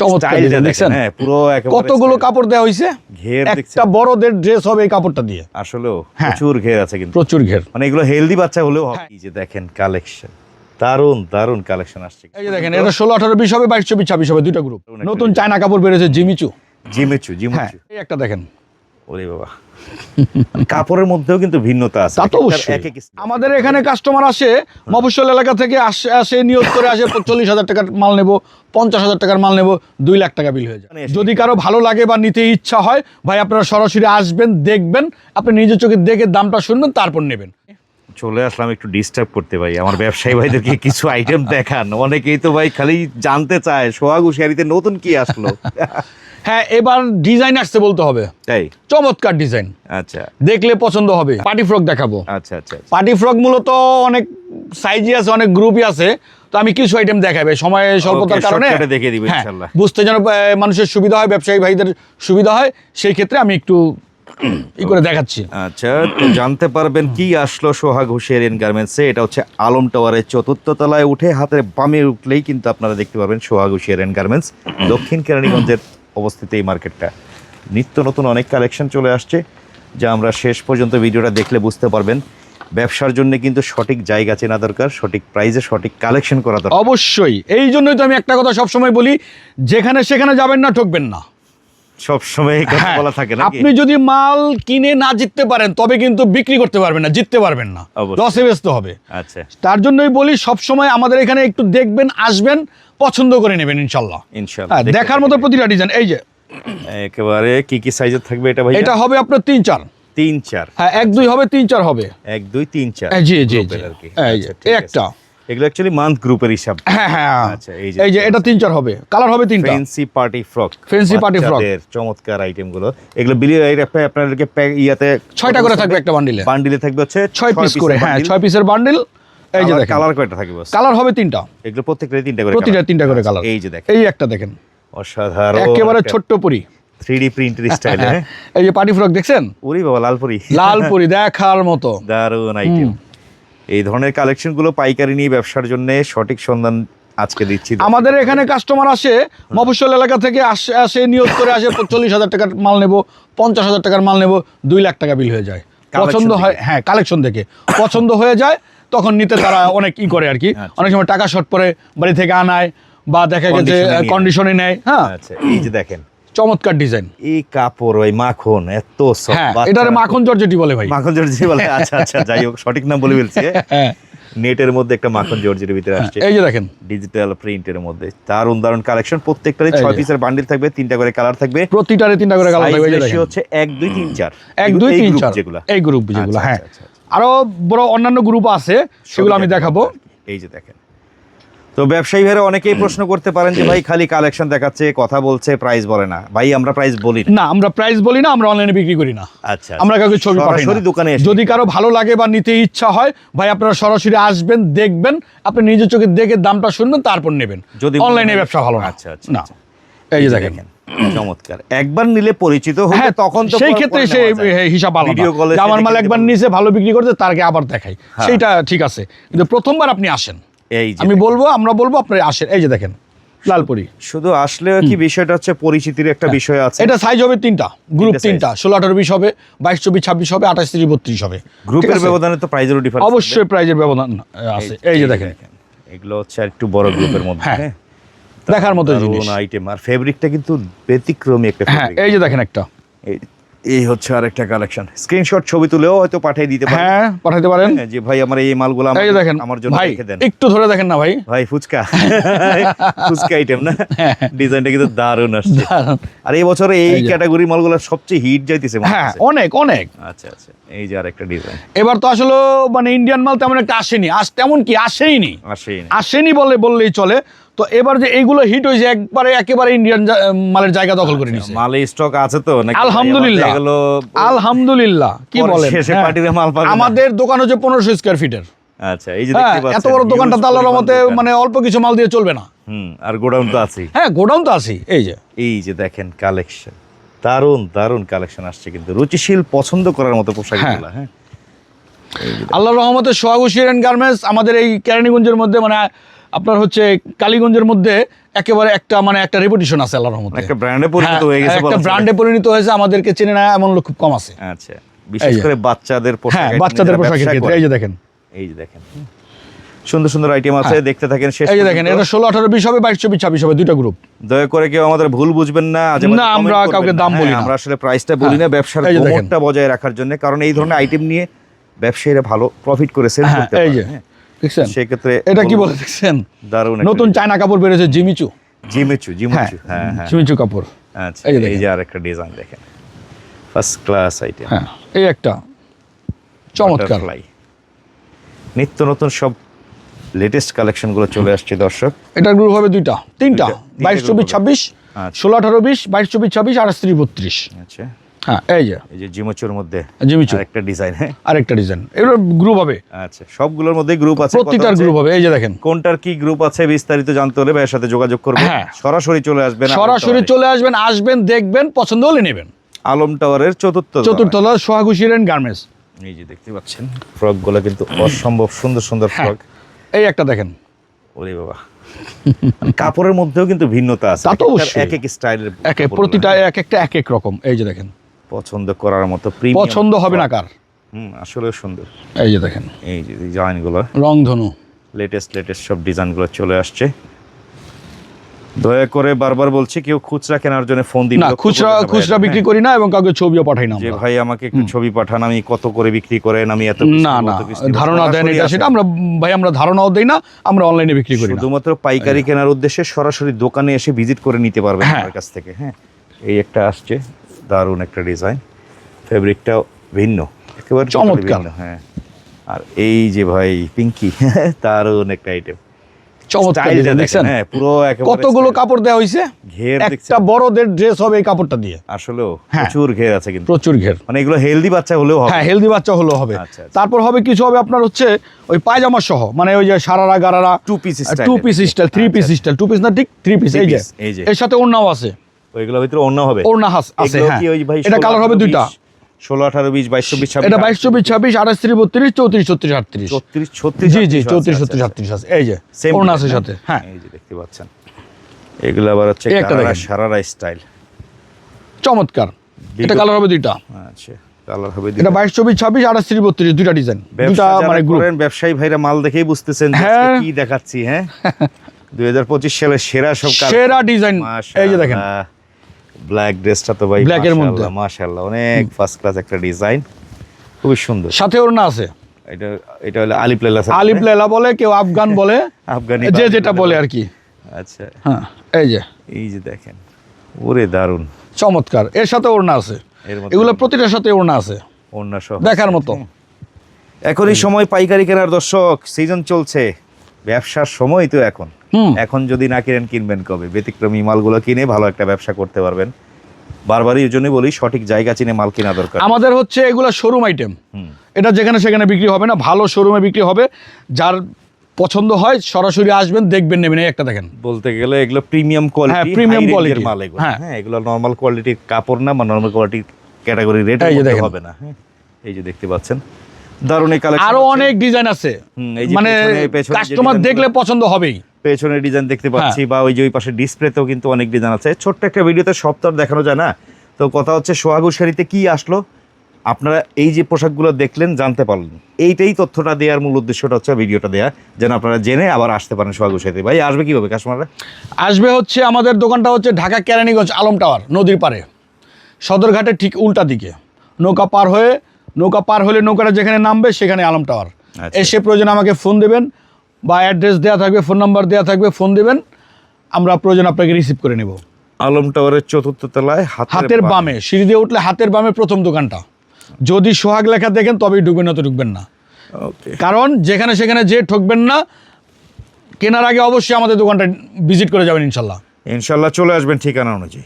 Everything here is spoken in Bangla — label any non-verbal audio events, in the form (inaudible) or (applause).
চমৎকার দেখছেন? হ্যাঁ, পুরো কতগুলো কাপড় দেওয়া হয়েছে ঘের একটা বড়দের ড্রেস হবে এই কাপড়টা দিয়ে। আসলেও হ্যাঁ। প্রচুর ঘের আছে কিন্তু। প্রচুর ঘের। মানে এগুলো হেলদি বাচ্চা হলেও হ্যাঁ। হবে এই যে দেখেন কালেকশন দারুণ দারুণ কালেকশন আসছে। এই যে দেখেন এটা ষোলো আঠারো বিশ হবে বাইশ চব্বিশ ছাব্বিশ হবে দুইটা গ্রুপ নতুন চায়না কাপড় বেরোছে জিমিচু জিমেচু। হ্যাঁ এই একটা দেখেন। ওরে বাবা। (laughs) মানে কাপড়ের মধ্যেও কিন্তু ভিন্নতা আছে। তা তো অবশ্যই। আমাদের এখানে কাস্টমার আসে মফস্বল এলাকা থেকে আসে আসে নিয়োগ করে আসে চল্লিশ হাজার টাকার মাল নেব পঞ্চাশ হাজার টাকার মাল নেব দুই লাখ টাকা বিল হয়ে যায়। মানে যদি কারও ভালো লাগে বা নিতে ইচ্ছা হয় ভাই আপনারা সরাসরি আসবেন দেখবেন আপনি নিজের চোখে দেখে দামটা শুনবেন তারপর নেবেন। চলে আসলাম একটু ডিস্টার্ব করতে ভাই আমার ব্যবসায়ী ভাইদেরকে কিছু আইটেম দেখান। অনেকেই তো ভাই খালি জানতে চায় সোহাগ হুশিয়ারিতে নতুন কি আসলো? হ্যাঁ এবার ডিজাইন আসতে বলতে হবে। তাই? চমৎকার ডিজাইন আচ্ছা। দেখলে পছন্দ হবে। পার্টি ফ্রক দেখাবো। আচ্ছা আচ্ছা পার্টি ফ্রক মূলত অনেক সাইজই আছে অনেক গ্রুপই আছে। তো আমি কিছু আইটেম দেখাবে। সময় স্বল্পতার কারণে দেখিয়ে দিব হ্যাঁ, ইনশাল্লাহ। বুঝতে যেন মানুষের সুবিধা হয় ব্যবসায়ী ভাইদের সুবিধা হয় সেই ক্ষেত্রে আমি একটু ই করে দেখাচ্ছি। আচ্ছা তো জানতে পারবেন কি আসলো সোহাগ হুশিয়ারিয়ান গার্মেন্টসে এটা হচ্ছে আলম টাওয়ারের চতুর্থ তলায় উঠে হাতের বামে উঠলেই কিন্তু আপনারা দেখতে পারবেন সোহাগ হুশিয়ারিয়ান গার্মেন্টস দক্ষিণ কেরানীগঞ্জের অবস্থিত এই মার্কেটটা। নিত্য নতুন অনেক কালেকশন চলে আসছে যা আমরা শেষ পর্যন্ত ভিডিওটা দেখলে বুঝতে পারবেন। ব্যবসার জন্য কিন্তু সঠিক জায়গা চেনা দরকার সঠিক প্রাইজে সঠিক কালেকশন করা দরকার। অবশ্যই। এই জন্যই তো আমি একটা কথা সবসময় বলি যেখানে সেখানে যাবেন না ঠকবেন না। সবসময় কথা হ্যাঁ, বলা থাকে না আপনি যদি মাল কিনে না জিততে পারেন তবে কিন্তু বিক্রি করতে পারবেন না জিততে পারবেন না। লসে বেচতে হবে। আচ্ছা। তার জন্যই বলি সবসময় আমাদের এখানে একটু দেখবেন আসবেন। পছন্দ করে নেবেন ইনশাল্লাহ। ইনশাআল্লাহ হ্যাঁ, দেখার মতো প্রতিটা ডিজাইন এই যে। একেবারে কি কি সাইজের থাকবে এটা ভাই এটা হবে আপনার তিন চার। তিন চার। হ্যাঁ এক দুই হবে তিন চার হবে। এক দুই তিন চার জি, জি, জি। আর কি। এই যে, আচ্ছা। একটা। এগুলো অ্যাকচুয়ালি মান্থ গ্রুপের হিসাব। হ্যাঁ হ্যাঁ। আচ্ছা, এই যে এই যে এটা তিন চার হবে। কালার হবে তিনটা। Fancy party frock Fancy party frock। চমৎকার আইটেমগুলো এগুলো বিলি আপনাদেরকে প্যাক- ইয়াতে ছয়টা করে থাকবে একটা বান্ডিলে বান্ডিলে থাকবে হচ্ছে ছয় পিস করে। হ্যাঁ ছয় পিসের বান্ডিল এই যে দেখেন। কালার কয়টা থাকবে কালার হবে তিনটা। এগুলো প্রত্যেকটা তিনটা করে প্রতিটা তিনটা করে কালার এই যে দেখেন। এই একটা দেখেন। অসাধারণ একেবারে ছোট্ট পরি। থ্রি ডি প্রিন্টের স্টাইলে এই যে পার্টি ফ্রক দেখছেন? ওরে বাবা লালপুরি লাল পরি (laughs) দেখার মতো। দারুণ আইটেম এই ধরনের কালেকশনগুলো পাইকারি নিয়ে ব্যবসার জন্য সঠিক সন্ধান আজকে দিচ্ছি। আমাদের এখানে কাস্টমার আসে মফস্বল এলাকা থেকে আসে আসে নিয়োগ করে আসে (laughs) চল্লিশ হাজার টাকার মাল নেব পঞ্চাশ হাজার টাকার মাল নেব দুই লাখ টাকা বিল হয়ে যায়। পছন্দ। হয় হ্যাঁ কালেকশন থেকে। পছন্দ হয়ে যায় তখন নিতে তারা (coughs) অনেক ই করে আর কি আচ্ছা। অনেক সময় টাকা শর্ট পরে বাড়ি থেকে আনায় বা দেখা গেছে কন্ডিশনে নেয় হ্যাঁ। আচ্ছা এই যে দেখেন। চমৎকার ডিজাইন এই কাপড় ওই মাখন এত হ্যাঁ এটারে মাখন জর্জেটি বলে ভাই। মাখন জর্জি বলে? আচ্ছা আচ্ছা যাই হোক সঠিক নাম বলে ফেলছি হ্যাঁ। নেটের মধ্যে একটা মাখন জর্জির ভিতরে আসছে। এই যে দেখেন। ডিজিটাল প্রিন্টের মধ্যে। দারুণ দারুণ কালেকশন প্রত্যেকটারই এই ছয়। পিসের বান্ডিল থাকবে তিনটা করে কালার থাকবে। প্রতিটারে তিনটা করে কালার থাকবে এই যে হচ্ছে এক দুই তিন চার। এক এগুলো- দুই এই তিন group চার। যেগুলো। এই গ্রুপ যেগুলো আচ্ছা, হ্যাঁ। আচ্ছা, আচ্ছা, আরও বড় অন্যান্য গ্রুপ আছে সেগুলো আমি দেখাবো। এই যে দেখেন। তো ব্যবসায়ী ভাইরা অনেকেই প্রশ্ন করতে পারেন যে ভাই খালি কালেকশন দেখাচ্ছে কথা বলছে প্রাইস বলে না। ভাই আমরা প্রাইস বলি না। আমরা প্রাইস বলি না আমরা অনলাইনে বিক্রি করি না। আচ্ছা আমরা কাউকে ছবি পাঠাই। দোকানে যদি কারও ভালো লাগে বা নিতে ইচ্ছা হয় ভাই আপনারা সরাসরি আসবেন দেখবেন আপনি নিজের চোখে দেখে দামটা শুনবেন তারপর নেবেন। যদি অনলাইনে ব্যবসা ভালো না। আচ্ছা, আচ্ছা, না। আচ্ছা। এই যে দেখেন। (clears throat) চমৎকার। একবার নিলে পরিচিত হ্যাঁ তখন তো সেই ক্ষেত্রে সে হিসাব আলাদা। ভিডিও কলে আমার মাল একবার নিচে ভালো বিক্রি করতে তারকে আবার দেখাই। হ্যাঁ। সেইটা ঠিক আছে। কিন্তু প্রথমবার আপনি আসেন। এই আমি বলব আমরা বলব আপনি আসেন। এই যে দেখেন লালপুরি। শুধু আসলে কি বিষয়টা হচ্ছে পরিচিতির একটা বিষয় আছে। এটা সাইজ হবে তিনটা। গ্রুপ তিনটা ষোলো আঠারো বিশ হবে বাইশ চব্বিশ ছাব্বিশ হবে আঠাশ তিরিশ বত্রিশ হবে। গ্রুপের? ব্যবধানে তো প্রাইজেরও ডিফারেন্স অবশ্যই প্রাইজের ব্যবধান আছে। এই যে দেখেন। এগুলো হচ্ছে একটু বড় গ্রুপের মধ্যে হ্যাঁ, হ্যাঁ। দেখার মতো জিনিস। আইটেম আর ফেব্রিকটা কিন্তু ব্যতিক্রমী একটা হ্যাঁ এই যে দেখেন একটা। এই- এই হচ্ছে আর একটা কালেকশন স্ক্রিনশট ছবি তুলেও হয়তো পাঠিয়ে দিতে পারেন। হ্যাঁ পাঠাতে পারেন। হ্যাঁ, যে ভাই আমার এই মালগুলো এই আমার- দেখেন আমার জন্য ভাই রেখে দেন। একটু ধরে দেখেন না ভাই। ভাই ফুচকা। (laughs) ফুচকা আইটেম না? ডিজাইনটা কিন্তু দারুণ আসছে। আর এই বছর এই। ক্যাটাগরি মালগুলো সবচেয়ে হিট যাইতেছে হ্যাঁ অনেক অনেক। আচ্ছা আচ্ছা। এই যে আর একটা ডিজাইন এবার তো আসলে মানে ইন্ডিয়ান মাল তেমন একটা আসেনি। আস তেমন কি আসেইনি। আসেই না। আসেনি বলে বললেই চলে। তো এবার যে এইগুলো হিট হয়েছে একবারে একেবারে ইন্ডিয়ান মালের জায়গা দখল করে নিছে। মালে স্টক আছে তো নাকি? আলহামদুলিল্লাহ। আলহামদুলিল্লাহ। কি বলেন? শেষে হ্যাঁ। মাল পাবে আমাদের দোকান হচ্ছে পনেরোশো স্কোয়ার ফিটের আচ্ছা এই যে হ্যাঁ দেখতে পাচ্ছেন এত বড় দোকানটা তো আল্লাহর মতে মানে অল্প কিছু মাল দিয়ে চলবে না। হুম আর গোডাউন তো আছেই। হ্যাঁ গোডাউন তো আছি এই যে। এই যে দেখেন কালেকশন দারুণ দারুণ কালেকশন আসছে কিন্তু। রুচিশীল পছন্দ করার মতো পোশাকগুলো হ্যাঁ। আল্লাহর রহমতে সোহাগ গার্মেন্টস আমাদের এই কেরানীগঞ্জের মধ্যে মানে আপনার হচ্ছে কালীগঞ্জের মধ্যে একেবারে একটা মানে একটা রেপুটেশন আছে আল্লাহর রহমতে। একটা ব্র্যান্ডে পরিণত হয়ে গেছে হ্যাঁ, একটা ব্র্যান্ডে পরিণত হয়েছে আমাদেরকে চেনে না এমন লোক খুব কম আছে। আচ্ছা বিশেষ করে বাচ্চাদের পোশাক হ্যাঁ বাচ্চাদের পোশাকের ক্ষেত্রে এই যে দেখেন। এই যে দেখেন। সুন্দর সুন্দর আইটেম আছে দেখতে থাকেন শেষ হ্যাঁ। এই যে দেখেন। এটা ষোলো আঠারো বিশ হবে বাইশ চব্বিশ ছাব্বিশ হবে দুইটা গ্রুপ দয়া করে কেউ আমাদের ভুল বুঝবেন না আজে না, আমরা কাউকে দাম হ্যাঁ, বলি না। আমরা আসলে প্রাইসটা বলি না ব্যবসার। প্রমোটটা বজায় রাখার জন্য কারণ এই ধরনের আইটেম নিয়ে ব্যবসায়ীরা ভালো প্রফিট করে সেল হ্যাঁ করতে এই পারে। যে। হ্যাঁ। দেখছেন? সেক্ষেত্রে এটা কি বলে দেখছেন? দারুণ নতুন চায়না কাপড় বেরোছে জিমিচু। জিমেচু হ্যাঁ জিমেচু হ্যাঁ হ্যাঁ জিমিচু কাপড়। আচ্ছা এই যে আরেকটা ডিজাইন দেখেন। ফার্স্ট ক্লাস আইটেম হ্যাঁ এই একটা চমৎকার। নিত্য নতুন সব লেটেস্ট কালেকশনগুলো চলে আসছে দর্শক। এটার গ্রুপ হবে দুইটা তিনটা বাইশ চব্বিশ ছাব্বিশ আচ্ছা। ষোলো আঠারো বিশ বাইশ চব্বিশ ছাব্বিশ আঠাশ ত্রিশ বত্রিশ। আচ্ছা। হ্যাঁ এই যে। এই যে জিমোচুর মধ্যে একটা ডিজাইন হ্যাঁ। আরেকটা ডিজাইন। এগুলো গ্রুপ হবে। আচ্ছা সবগুলোর মধ্যে গ্রুপ আছে। গ্রুপ হবে। এই যে দেখেন। কোনটার কি গ্রুপ আছে বিস্তারিত জানতে হলে ভাইয়ের সাথে যোগাযোগ করবেন। হ্যাঁ। সরাসরি চলে আসবেন সরাসরি চলে আসবেন আসবেন দেখবেন পছন্দ হলে নেবেন। আলম টাওয়ারের চতুর্থ তলা গার্মেন্টস। এই যে দেখতে পাচ্ছেন ফ্রকগুলো কিন্তু অসম্ভব সুন্দর সুন্দর হ্যাঁ। ফ্রক। এই একটা দেখেন। ওরে বাবা। কাপড়ের মধ্যেও কিন্তু ভিন্নতা আছে। এক এক এক স্টাইলের এক এক প্রতিটা এক একটা এক এক রকম। এই যে দেখেন। পছন্দ করার মতো পছন্দ হবে না কার? হুম আসলে সুন্দর। এই যে দেখেন। এই যে ডিজাইনগুলো রংধনু। লেটেস্ট লেটেস্ট সব ডিজাইনগুলো চলে আসছে। দয়া করে বারবার বলছি কেউ খুচরা কেনার জন্য ফোন দিন না খুচরা খুচরা বিক্রি? করি না এবং কাউকে ছবিও পাঠাই না যে ভাই আমাকে একটু ছবি পাঠান আমি কত করে বিক্রি করেন আমি এত না না। ধারণা দেন এটা সেটা। আমরা ভাই আমরা ধারণাও দেই না আমরা অনলাইনে বিক্রি করি শুধুমাত্র পাইকারি কেনার উদ্দেশ্যে সরাসরি দোকানে এসে ভিজিট করে নিতে পারবেন হ্যাঁ। আমার কাছ থেকে হ্যাঁ। এই একটা আসছে। দারুণ একটা ডিজাইন। ফেব্রিকটাও ভিন্ন একেবারে চমৎকার। হ্যাঁ। আর এই যে ভাই পিঙ্কি (laughs) দারুণ একটা আইটেম চমৎকার দেখছেন? হ্যাঁ পুরো কতগুলো কাপড় দেওয়া হয়েছে ঘের একটা বড়দের ড্রেস হবে এই কাপড়টা দিয়ে। আসলেও হ্যাঁ। প্রচুর ঘের আছে কিন্তু। প্রচুর ঘের। মানে এগুলো হেলদি বাচ্চা হলেও হবে। হ্যাঁ হেলদি বাচ্চা হলেও হবে। আচ্ছা, আচ্ছা। তারপর হবে কিছু হবে আপনার হচ্ছে ওই পায়জামা সহ মানে ওই যে sharara gharara two piece two piece style three piece style two piece না ঠিক থ্রি পিস এই যে। এর সাথে ওড়নাও আছে। ওইগুলোর ভিতরে অন্য হবে। হাস আছে হ্যাঁ। এটা কালার হবে দুইটা। ষোলো আঠারো বিশ বাইশ চব্বিশ এটা বাইশ চব্বিশ ছাব্বিশ। আঠাশ ত্রিশ বত্রিশ চৌত্রিশ ছত্রিশ আটত্রিশ। চৌত্রিশ ছত্রিশ জি জি আটত্রিশ চৌত্রিশ আছে, ছত্রিশ আচ্ছা, আটত্রিশ আছে এই যে ওড়না design, আছে সাথে হ্যাঁ। এই যে দেখতে পাচ্ছেন। এগুলো আবার হচ্ছে। সারারা স্টাইল। চমৎকার। এটা কালার হবে দুইটা। আচ্ছা কালার হবে এটা বাইশ চব্বিশ ছাব্বিশ আঠাশ ত্রিশ বত্রিশ দুইটা ডিজাইন মানে গ্রুপ ব্যবসায়ী ভাইরা মাল দেখেই বুঝতেছেন হ্যাঁ। কি দেখাচ্ছি হ্যাঁ? দুই হাজার পঁচিশ সালের সেরা সব সেরা ডিজাইন এই যে দেখেন। ব্ল্যাক ড্রেসটা তো ভাই এর মধ্যে। মাশাআল্লাহ অনেক ফার্স্ট ক্লাস একটা ডিজাইন খুবই সুন্দর। সাথে ওড়না আছে। এটা এটা হলো আলিপ লেলা আলিপ লেলা বলে কেউ আফগান বলে আফগানি যে যেটা বলে। আর কি। আচ্ছা। হ্যাঁ এই যে। এই যে দেখেন ওরে দারুণ চমৎকার। এর সাথে ওড়না আছে। এগুলো প্রতিটার সাথে ওড়না আছে। অন্য সহ। দেখার মতো। এখন এই সময় পাইকারি কেনার দর্শক সিজন চলছে। ব্যবসার সময় তো এখন। এখন যদি না কিনেন কিনবেন কবে? ব্যতিক্রমী মালগুলো কিনে ভালো একটা ব্যবসা করতে পারবেন। বারবারই এই জন্যই বলি সঠিক জায়গা চিনে মাল কেনা দরকার। আমাদের হচ্ছে এগুলো শোরুম আইটেম এটা যেখানে সেখানে বিক্রি হবে না ভালো শোরুমে বিক্রি হবে। যার পছন্দ হয় সরাসরি আসবেন দেখবেন নেবেন। এই একটা দেখেন। বলতে গেলে এগুলো প্রিমিয়াম কোয়ালিটি হ্যাঁ, প্রিমিয়াম quality। মাল এগুলো। হ্যাঁ। হ্যাঁ এগুলো নর্মাল কোয়ালিটির কাপড় না বা নর্মাল কোয়ালিটির ক্যাটাগরি রেট। হবে না। হ্যাঁ এই যে দেখতে পাচ্ছেন। দারুণ এই কালেকশন আরও অনেক ডিজাইন আছে। মানে কাস্টমার দেখলে পছন্দ হবেই। পেছনের ডিজাইন দেখতে হ্যাঁ। পাচ্ছি বা ওই যে ওই পাশে ডিসপ্লেতেও কিন্তু অনেক ডিজাইন আছে। ছোট্ট একটা ভিডিওতে সব তো আর দেখানো যায় না। তো কথা হচ্ছে সোহাগু শাড়িতে কি আসলো? আপনারা এই যে পোশাকগুলো দেখলেন জানতে পারলেন। এইটাই তথ্যটা দেওয়ার মূল উদ্দেশ্যটা হচ্ছে ভিডিওটা দেওয়া যেন আপনারা জেনে আবার আসতে পারেন সোহাগু শাড়িতে। ভাই আসবে কীভাবে কাস্টমাররা আসবে হচ্ছে আমাদের দোকানটা হচ্ছে ঢাকা কেরানীগঞ্জ আলম টাওয়ার নদীর পাড়ে। সদরঘাটের ঠিক উল্টা দিকে। নৌকা পার হয়ে নৌকা পার হলে নৌকাটা যেখানে নামবে সেখানে আলম টাওয়ার। আচ্ছা। এসে প্রয়োজন আমাকে ফোন দেবেন বা অ্যাড্রেস দেওয়া থাকবে ফোন নাম্বার দেওয়া থাকবে ফোন দেবেন। আমরা প্রয়োজন আপনাকে রিসিভ করে নেব। আলম টাওয়ারের চতুর্থ তলায় হাতের বামে। সিঁড়ি দিয়ে উঠলে হাতের বামে প্রথম দোকানটা। যদি সোহাগ লেখা দেখেন তবেই ঢুকবেন না তো ঢুকবেন না। ওকে। কারণ যেখানে সেখানে যে ঠকবেন না কেনার আগে অবশ্যই আমাদের দোকানটা ভিজিট করে যাবেন ইনশাল্লাহ। ইনশাল্লাহ চলে আসবেন ঠিকানা অনুযায়ী।